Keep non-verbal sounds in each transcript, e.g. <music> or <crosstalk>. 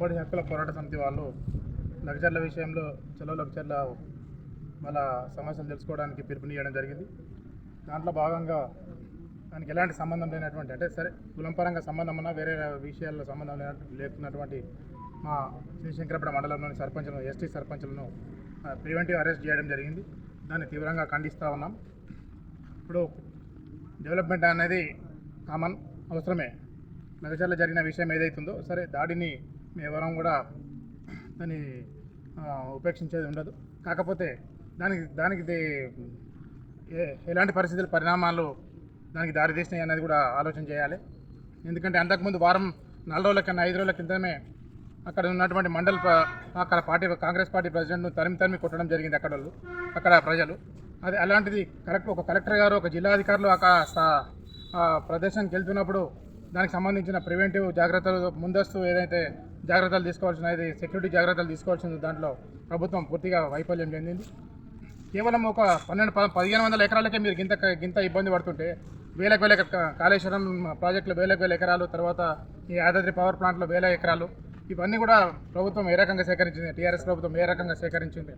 ఉమ్మడి హక్కుల పోరాట సమితి వాళ్ళు లగ్జర్ల విషయంలో చలో లగ్జర్ల వాళ్ళ సమస్యలు తెలుసుకోవడానికి పిలుపునియడం జరిగింది. దాంట్లో భాగంగా దానికి ఎలాంటి సంబంధం లేనటువంటి అంటే సరే కులంపరంగా సంబంధం ఉన్నా వేరే విషయాల్లో సంబంధం లేన లేకున్నటువంటి మా శ్రీశంకరపడ మండలంలోని సర్పంచులను ఎస్టీ సర్పంచులను ప్రివెంటివ్ అరెస్ట్ చేయడం జరిగింది. దాన్ని తీవ్రంగా ఖండిస్తూ ఉన్నాం. ఇప్పుడు డెవలప్మెంట్ అనేది కామన్ అవసరమే. నగచాల్లో జరిగిన విషయం ఏదైతుందో సరే దాడిని మేము ఎవరం కూడా దాన్ని ఉపేక్షించేది ఉండదు. కాకపోతే దానికి దానికి ఏ- ఎలాంటి పరిస్థితుల పరిణామాలు దానికి దారి తీసినాయి అనేది కూడా ఆలోచన చేయాలి. ఎందుకంటే అంతకుముందు వారం నాలుగు రోజుల కన్నా ఐదు రోజుల క్రితమే అక్కడ ఉన్నటువంటి మండల అక్కడ పార్టీ కాంగ్రెస్ పార్టీ ప్రెసిడెంట్ను తరిమి తరిమి కొట్టడం జరిగింది అక్కడ వాళ్ళు అక్కడ ప్రజలు. అది అలాంటిది కరెక్ట్ ఒక కలెక్టర్ గారు ఒక జిల్లాధికారులు అక్కడ ఆ ప్రదేశానికి వెళ్తున్నప్పుడు దానికి సంబంధించిన ప్రివెంటివ్ జాగ్రత్తలు ముందస్తు ఏదైతే జాగ్రత్తలు తీసుకోవాల్సినది సెక్యూరిటీ జాగ్రత్తలు తీసుకోవాల్సింది దాంట్లో ప్రభుత్వం పూర్తిగా వైఫల్యం చెందింది. కేవలం ఒక పన్నెండు ప- పదిహేను వందల ఎకరాలకే మీరు గింత గింత ఇబ్బంది పడుతుంటే వేలకు వేల కాళేశ్వరం ప్రాజెక్టులో వేలకు వేల ఎకరాలు తర్వాత ఈ యాదాద్రి పవర్ ప్లాంట్లో వేల ఎకరాలు ఇవన్నీ కూడా ప్రభుత్వం ఏ రకంగా సేకరించింది? టీఆర్ఎస్ ప్రభుత్వం ఏ రకంగా సేకరించింది?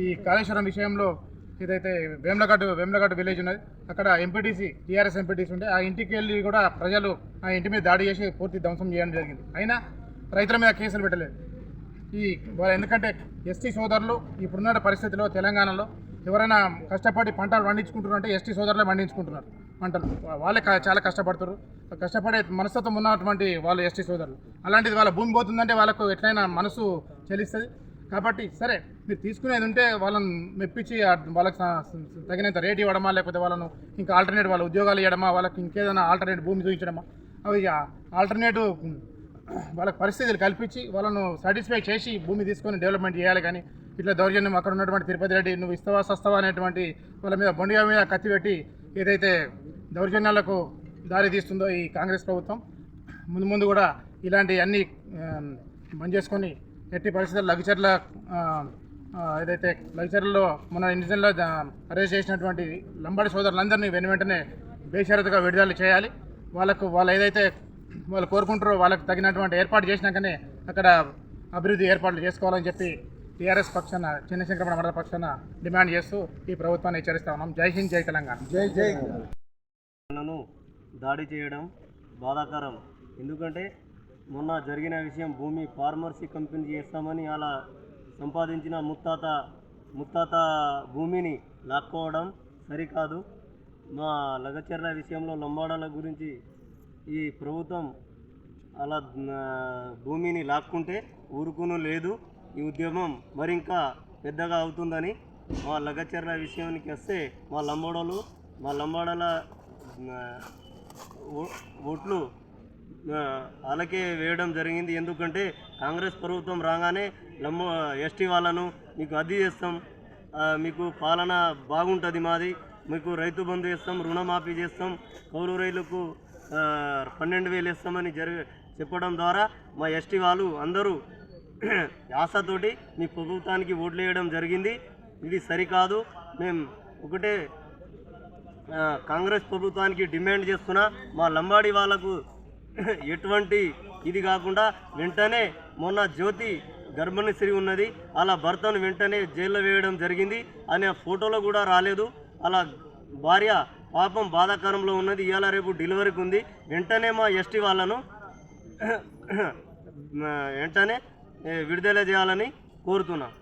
ఈ కాళేశ్వరం విషయంలో ఇదైతే వేములగడ్డ వేములగడ్డ విలేజ్ ఉన్నది. అక్కడ ఎంపీటీసీ టీఆర్ఎస్ ఎంపీటీసీ ఉంటే ఆ ఇంటికి వెళ్ళి కూడా ప్రజలు ఆ ఇంటి మీద దాడి చేసి పూర్తి ధ్వంసం చేయడం జరిగింది. అయినా రైతుల మీద కేసులు పెట్టలేదు. ఈ ఎందుకంటే ఎస్టీ సోదరులు ఇప్పుడున్న పరిస్థితిలో తెలంగాణలో ఎవరైనా కష్టపడి పంటలు పండించుకుంటున్నారు అంటే ఎస్టీ సోదరులే పండించుకుంటున్నారు పంటలు. వాళ్ళే చాలా కష్టపడుతారు కష్టపడే మనస్తత్వం ఉన్నటువంటి వాళ్ళు ఎస్టీ సోదరులు. అలాంటిది వాళ్ళ భూమి పోతుందంటే వాళ్ళకు ఎట్లయినా మనసు చెల్లిస్తుంది. కాబట్టి సరే మీరు తీసుకునేది ఉంటే వాళ్ళని మెప్పించి వాళ్ళకి తగినంత రేట్ ఇవ్వడమా లేకపోతే వాళ్ళను ఇంకా ఆల్టర్నేట్ వాళ్ళ ఉద్యోగాలు ఇవ్వడమా వాళ్ళకి ఇంకేదైనా ఆల్టర్నేట్ భూమి చూపించడమా అవి ఆల్టర్నేటివ్ వాళ్ళకి పరిస్థితులు కల్పించి వాళ్ళను సాటిస్ఫై చేసి భూమి తీసుకొని డెవలప్మెంట్ చేయాలి కానీ ఇట్లా దౌర్జన్యం అక్కడ ఉన్నటువంటి తిరుపతి రెడ్డి నువ్వు ఇస్తావా సస్తావా అనేటువంటి వాళ్ళ మీద బొండిగా మీద కత్తి పెట్టి ఏదైతే దౌర్జన్యాలకు దారి తీస్తుందో ఈ కాంగ్రెస్ ప్రభుత్వం ముందు ముందు కూడా ఇలాంటివన్నీ బంద్ చేసుకొని ఎట్టి పరిస్థితుల్లో లగ్చర్ల ఏదైతే లగ్చర్లో మన ఇండిజన్లో అరెస్ట్ చేసినటువంటి లంబాడి సోదరులందరినీ వెను వెంటనే బేషరతుగా విడుదల చేయాలి. వాళ్ళకు వాళ్ళు ఏదైతే వాళ్ళు కోరుకుంటారో వాళ్ళకి తగినటువంటి ఏర్పాటు చేసినాకనే అక్కడ అభివృద్ధి ఏర్పాట్లు చేసుకోవాలని చెప్పి టీఆర్ఎస్ పక్షాన చిన్నశంకరపడ మండల పక్షాన డిమాండ్ చేస్తూ ఈ ప్రభుత్వాన్ని హెచ్చరిస్తా ఉన్నాం. జై హింద్ జై తెలంగాణ. జై జై దాడి చేయడం బాధాకరం. ఎందుకంటే మొన్న జరిగిన విషయం భూమి ఫార్మర్సీ కంపెనీ చేస్తామని అలా సంపాదించిన ముత్తాత ముత్తాత భూమిని లాక్కోవడం సరికాదు. మా లగచర్ల విషయంలో లంబాడాల గురించి ఈ ప్రభుత్వం అలా భూమిని లాక్కుంటే ఊరుకును లేదు. ఈ ఉద్యమం మరింకా పెద్దగా అవుతుందని మా లగచర్ల విషయానికి వస్తే మా లంబాడోలు మా లంబాడల ఓ- ఓట్లు ఆ, వాళ్ళకే వేయడం జరిగింది. ఎందుకంటే కాంగ్రెస్ ప్రభుత్వం రాగానే లంబ ఎస్టీ వాళ్ళను మీకు అది చేస్తాం. మీకు పాలన బాగుంటుంది మాది. మీకు రైతు బంధు చేస్తాం రుణమాఫీ చేస్తాం. కౌలు రైలుకు పన్నెండు వేలు ఇస్తామని జరి చెప్పడం ద్వారా మా ఎస్టీ వాళ్ళు అందరూ <clears throat> ఆశతోటి మీ ప్రభుత్వానికి ఓట్లు వేయడం జరిగింది. ఇది సరికాదు. మేము ఒకటే కాంగ్రెస్ ప్రభుత్వానికి డిమాండ్ చేస్తున్నా మా లంబాడి వాళ్ళకు <laughs> ఎటువంటి ఇది కాకుండా వెంటనే మొన్న జ్యోతి గర్భిణీ స్త్రీ ఉన్నది. అలా భర్తను వెంటనే జైల్లో వేయడం జరిగింది. అనే ఫోటోలో కూడా రాలేదు. అలా భార్య పాపం బాధాకరంలో ఉన్నది. ఇవాళ రేపు డెలివరీకి ఉంది. వెంటనే మా ఎస్టీ వాళ్ళను <clears throat> వెంటనే విడుదల చేయాలని కోరుతున్నాను